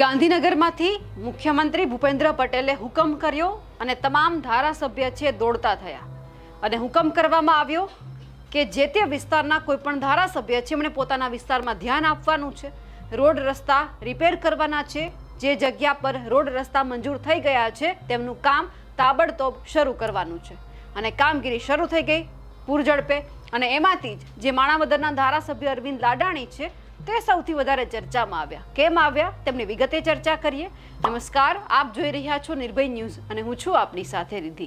ગાંધીનગરમાંથી મુખ્યમંત્રી ભૂપેન્દ્ર પટેલે હુકમ કર્યો અને તમામ ધારાસભ્ય છે દોડતા થયા. અને હુકમ કરવામાં આવ્યો કે જે તે વિસ્તારના કોઈ પણ ધારાસભ્ય છે, એમણે પોતાના વિસ્તારમાં ધ્યાન આપવાનું છે. રોડ રસ્તા રિપેર કરવાના છે. જે જગ્યા પર રોડ રસ્તા મંજૂર થઈ ગયા છે, તેમનું કામ તાબડતોબ શરૂ કરવાનું છે. અને કામગીરી શરૂ થઈ ગઈ પૂરઝડપે અને એમાંથી જ જે માણાવદરના ધારાસભ્ય અરવિંદ લાડાણી છે તે સૌથી વધારે ચર્ચામાં આવ્યા. કેમ આવ્યા? તેમની વિગતે ચર્ચા કરીએ. નમસ્કાર, આપ જોઈ રહ્યા છો નિર્ભય ન્યૂઝ અને હું છું આપની સાથે રિધિ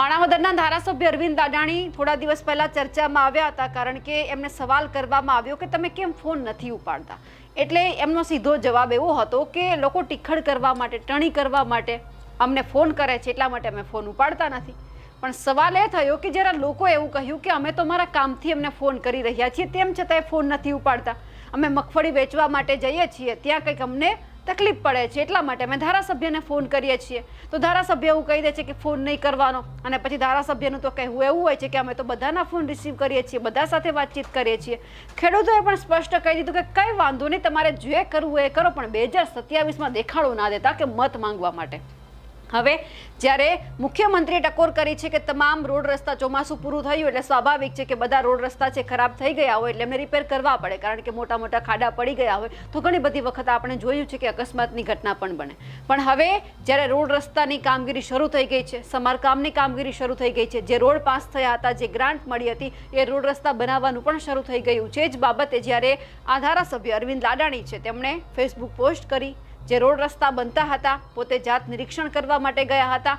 માણાવદરના ધારાસભ્ય અરવિંદ લાડાણી થોડા દિવસ પહેલા ચર્ચામાં આવ્યા હતા કારણ કે એમને સવાલ કરવામાં આવ્યો કે તમે કેમ ફોન નથી ઉપાડતા? એટલે એમનો સીધો જવાબ એવો હતો કે લોકો ટીખળ કરવા માટે, ટણી કરવા માટે અમને ફોન કરે છે, એટલા માટે અમે ફોન ઉપાડતા નથી. પણ સવાલ એ થયો કે જ્યારે લોકો એવું કહ્યું કે અમે તો મારા કામથી અમને ફોન કરી રહ્યા છીએ, તેમ છતાંય ફોન નથી ઉપાડતા. અમે મગફળી વેચવા માટે જઈએ છીએ, ત્યાં કંઈક અમને તકલીફ પડે છે, એટલા માટે અમે ધારાસભ્યને ફોન કરીએ છીએ. તો ધારાસભ્ય એવું કહી દે છે કે ફોન નહીં કરવાનો. અને પછી ધારાસભ્યનું તો કહેવું એવું હોય છે કે અમે તો બધાના ફોન રિસીવ કરીએ છીએ, બધા સાથે વાતચીત કરીએ છીએ. ખેડૂતોએ પણ સ્પષ્ટ કહી દીધું કે કંઈ વાંધો નહીં, તમારે જે કરવું એ કરો, પણ બે હજાર સત્યાવીસમાં દેખાડો ના દેતા કે મત માંગવા માટે. હવે જ્યારે મુખ્યમંત્રીએ ટકોર કરી છે કે તમામ રોડ રસ્તા ચોમાસું પૂરું થયું એટલે સ્વાભાવિક છે કે બધા રોડ રસ્તા છે ખરાબ થઈ ગયા હોય એટલે એમને રિપેર કરવા પડે, કારણ કે મોટા મોટા ખાડા પડી ગયા હોય, તો ઘણી બધી વખત આપણે જોયું છે કે અકસ્માતની ઘટના પણ બને. પણ હવે જ્યારે રોડ રસ્તાની કામગીરી શરૂ થઈ ગઈ છે, સમારકામની કામગીરી શરૂ થઈ ગઈ છે, જે રોડ પાસ થયા હતા, જે ગ્રાન્ટ મળી હતી, એ રોડ રસ્તા બનાવવાનું પણ શરૂ થઈ ગયું છે. જ બાબતે જ્યારે આ ધારાસભ્ય અરવિંદ લાડાણી છે, તેમણે ફેસબુક પોસ્ટ કરી જે રોડ રસ્તા બનતા હતા, પોતે જાત નિરીક્ષણ કરવા માટે ગયા હતા.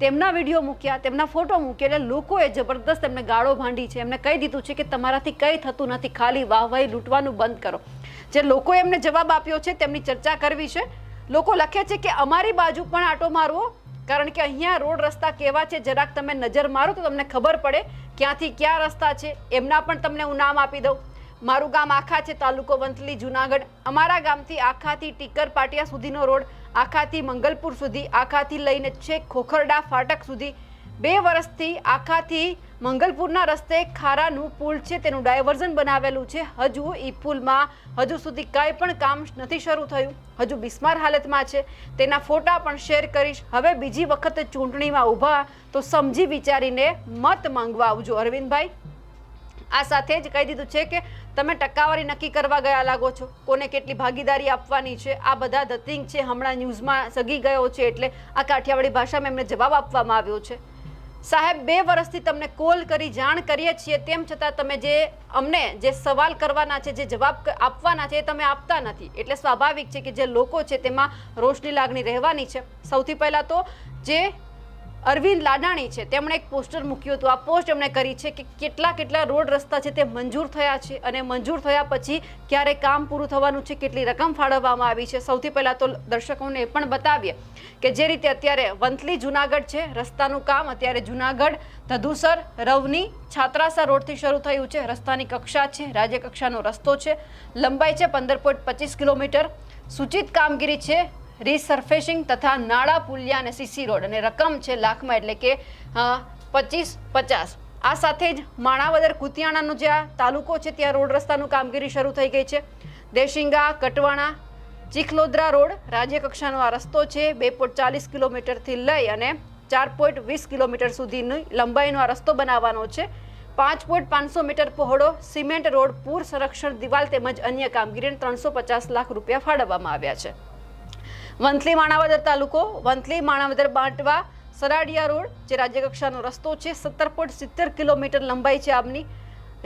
તેમના વીડિયો મૂક્યા, તેમના ફોટો મૂક્યા, એટલે લોકોએ જબરદસ્ત એમને ગાળો ભાંડી છે. એમને કહી દીધું છે કે તમારાથી કંઈ થતું નથી, ખાલી વાહવાહી લૂંટવાનું બંધ કરો. જે લોકોએ એમને જવાબ આપ્યો છે, તેમની ચર્ચા કરવી છે. લોકો લખે છે કે અમારી બાજુ પણ આટો મારવો, કારણ કે અહીંયા રોડ રસ્તા કેવા છે, જરાક તમે નજર મારો તો તમને ખબર પડે ક્યાંથી ક્યાં રસ્તા છે. એમના પણ તમને હું નામ આપી દઉં. મારું ગામ આખા છે તાલુકો વંથલી, જુનાગઢ. અમારા ગામથી આખાથી ટીકર પાટિયા સુધીનો રોડ, આખાથી મંગલપુર સુધી, આખાથી લઈને છેક ખોખરડા ફાટક સુધી. બે વર્ષથી આખાથી મંગલપુરના રસ્તે ખારાનું પુલ છે, તેનું ડાયવર્ઝન બનાવેલું છે. હજુ એ પુલમાં, હજુ સુધી કાંઈ પણ કામ નથી શરૂ થયું. હજુ બિસ્માર હાલતમાં છે. તેના ફોટા પણ શેર કરીશ. હવે બીજી વખત ચૂંટણીમાં ઊભા, તો સમજી વિચારીને મત માંગવા આવજો. અરવિંદભાઈ? આ સાથે જ કહી દીધું છે કે તમે ટકાવારી નક્કી કરવા ગયા લાગો છો. કોને કેટલી ભાગીદારી આપવાની છે? આ બધા ધતિંગ છે હમણાં ન્યૂઝમાં સગી ગયો છે એટલે આ કાઠિયાવાડી ભાષામાં એમને જવાબ આપવામાં આવ્યો છે. સાહેબ, બે વર્ષથી તમને કોલ કરી, જાણ કરીએ છીએ. તેમ છતાં તમે જે અમને જે સવાલ કરવાના છે, જે જવાબ આપવાના છે એ તમે આપતા નથી. એટલે સ્વાભાવિક છે કે જે લોકો છે તેમાં રોષની લાગણી રહેવાની છે. સૌથી પહેલાં તો જે અરવિંદ લાડાણી છે. તેમણે એક પોસ્ટર મૂક્યું હતું. આ પોસ્ટ એમણે કરી છે કે કેટલા કેટલા રોડ રસ્તા છે તે મંજૂર થયા છે અને મંજૂર થયા પછી ક્યારે કામ પૂરું થવાનું છે, કેટલી રકમ ફાળવવામાં આવી છે. સૌથી પહેલાં તો દર્શકોને એ પણ બતાવીએ કે જે રીતે અત્યારે વંથલી જુનાગઢ છે, રસ્તાનું કામ અત્યારે જુનાગઢ, ધધુસર, રવની છાત્રાસા રોડથી શરૂ થયું છે. રસ્તાની કક્ષા છે રાજ્ય કક્ષાનો રસ્તો છે. લંબાઈ છે પંદર પોઈન્ટ પચીસ કિલોમીટર. સૂચિત કામગીરી છે રીસર્ફેસિંગ તથા નાળા પુલિયા અને સીસી રોડ અને રકમ છે લાખમાં એટલે કે પચીસ, પચાસ. આ સાથે જ માણાવદર કુતિયાણાનો જે આ તાલુકો છે ત્યાં રોડ રસ્તાનું કામગીરી શરૂ થઈ ગઈ છે. દેશિંગા, કટવાણા, ચીખલોદરા રોડ રાજ્ય કક્ષાનો આ રસ્તો છે, બે પોઈન્ટ ચાલીસ કિલોમીટરથી લઈ અને ચાર પોઈન્ટ વીસ કિલોમીટર સુધીની લંબાઈનો આ રસ્તો બનાવવાનો છે. પાંચ પોઈન્ટ પાંચસો મીટર પહોળો સિમેન્ટ રોડ પૂર સંરક્ષણ દિવાલ તેમજ અન્ય કામગીરીને ત્રણસો પચાસ લાખ રૂપિયા ફાળવવામાં આવ્યા છે. વંથલી માણાવદર તાલુકો, વંથલી માણાવદર બાંટવા, સરાડિયા રોડ, જે રાજ્ય કક્ષાનો રસ્તો છે, સત્તર પોઈન્ટ સિત્તેર કિલોમીટર લંબાઈ છે આમની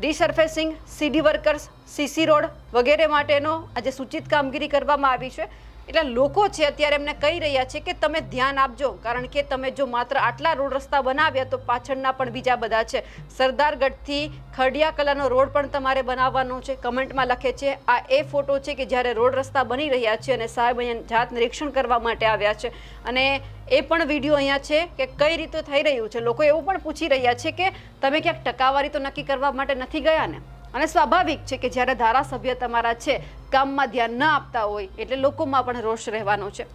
resurfacing CD workers CC road વગેરે માટેનો આજે સૂચિત કામગીરી કરવામાં આવી છે. એટલે લોકો છે અત્યારે એમને કહી રહ્યા છે કે તમે ધ્યાન આપજો, કારણ કે તમે જો માત્ર આટલા રોડ રસ્તા બનાવ્યા તો પાછળના પણ બીજા બધા છે. સરદારગઢથી ખડિયા કલાનો રોડ પણ તમારે બનાવવાનો છે. કમેન્ટમાં લખે છે, આ એ ફોટો છે કે જ્યારે રોડ રસ્તા બની રહ્યા છે અને સાહેબ અહીંયા જાત નિરીક્ષણ કરવા માટે આવ્યા છે. અને એ પણ વીડિયો અહીંયા છે કે કઈ રીતે થઈ રહ્યું છે. લોકો એવું પણ પૂછી રહ્યા છે કે તમે ક્યાંક ટકાવારી તો નક્કી કરવા માટે નથી ગયા ને? અને સ્વાભાવિક છે કે જ્યારે ધારાસભ્ય તમારા છે કામમાં ધ્યાન ન આપતા હોય એટલે લોકોમાં પણ રોષ રહેવાનો છે.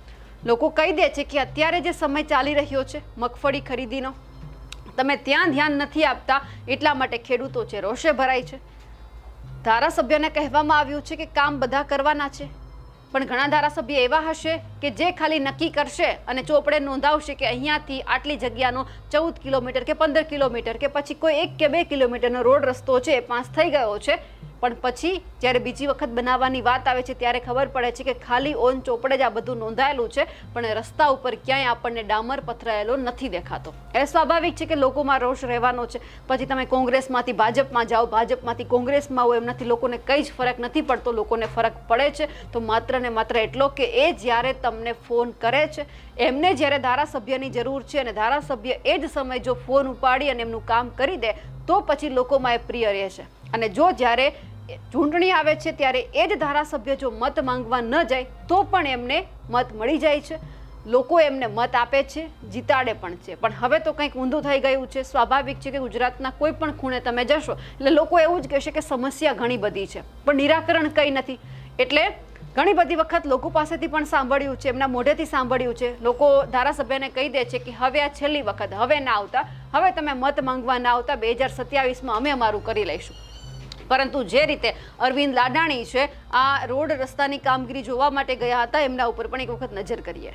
લોકો કહી દે છે કે અત્યારે જે સમય ચાલી રહ્યો છે, મગફળી ખરીદીનો, તમે ત્યાં ધ્યાન નથી આપતા એટલા માટે ખેડૂતો છે, રોષે ભરાય છે. ધારાસભ્યને કહેવામાં આવ્યું છે કે કામ બધા કરવાના છે, પણ ઘણા ધારાસભ્ય એવા હશે કે જે ખાલી નક્કી કરશે અને ચોપડે નોંધાવશે કે અહીંયાથી આટલી જગ્યાનો ચૌદ કિલોમીટર કે પંદર કિલોમીટર કે પછી કોઈ એક કે બે કિલોમીટરનો રોડ રસ્તો છે એ પાસ થઈ ગયો છે, પણ પછી જ્યારે બીજી વખત બનાવવાની વાત આવે છે ત્યારે ખબર પડે છે કે ખાલી ઓન ચોપડે જ આ બધું નોંધાયેલું છે, પણ રસ્તા ઉપર ક્યાંય આપણને ડામર પથરાયેલો નથી દેખાતો. એ સ્વાભાવિક છે કે લોકોમાં રોષ રહેવાનો છે. પછી તમે કોંગ્રેસમાંથી ભાજપમાં જાઓ, ભાજપમાંથી કોંગ્રેસમાં આવો, એમનાથી લોકોને કંઈ જ ફરક નથી પડતો, લોકોને ફરક પડે છે. તો માત્ર ને માત્ર એટલો કે એ જ્યારે તમને ફોન કરે છે. એમને જ્યારે ધારાસભ્યની જરૂર છે અને ધારાસભ્ય એ જ સમયે જો ફોન ઉપાડી અને એમનું કામ કરી દે, તો પછી લોકોમાં એ પ્રિય રહે છે. અને જો જ્યારે ચૂંટણી આવે છે, ત્યારે એ જ ધારાસભ્ય જો મત માંગવા ન જાય, તો પણ એમને મત મળી જાય છે. લોકો એમને મત આપે છે, જીતાડે પણ છે. પણ હવે તો કંઈક ઊંધું થઈ ગયું છે. સ્વાભાવિક છે કે ગુજરાતના કોઈ પણ ખૂણે તમે જશો, એટલે લોકો એવું જ કહેશે કે સમસ્યા ઘણી બધી છે. પણ નિરાકરણ કંઈ નથી. એટલે ઘણી બધી વખત લોકો પાસેથી પણ સાંભળ્યું છે, એમના મોઢેથી સાંભળ્યું છે. લોકો ધારાસભ્યને કહી દે છે કે, હવે આ છેલ્લી વખત, હવે ના આવતા, હવે તમે મત માંગવા ના આવતા, બે હજાર સત્યાવીસમાં અમે અમારું કરી લઈશું. પરંતુ જે રીતે અરવિંદ લાડાણી છે, આ રોડ રસ્તાની કામગીરી જોવા માટે ગયા હતા, એમના ઉપર પણ એક વખત નજર કરીએ.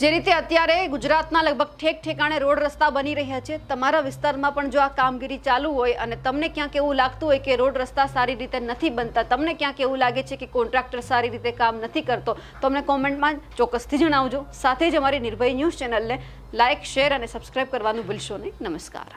જે રીતે અત્યારે ગુજરાતના લગભગ ઠેક ઠેકાણે રોડ રસ્તા બની રહ્યા છે, તમારા વિસ્તારમાં પણ જો આ કામગીરી ચાલુ હોય અને તમને ક્યાંક એવું લાગતું હોય કે રોડ રસ્તા સારી રીતે નથી બનતા, તમને ક્યાંક એવું લાગે છે કે કોન્ટ્રાક્ટર સારી રીતે કામ નથી કરતો, તો અમને કોમેન્ટમાં ચોક્કસથી જણાવજો. સાથે જ અમારી નિર્ભય ન્યૂઝ ચેનલને લાઇક શેર અને સબસ્ક્રાઇબ કરવાનું ભૂલશો નહીં. નમસ્કાર.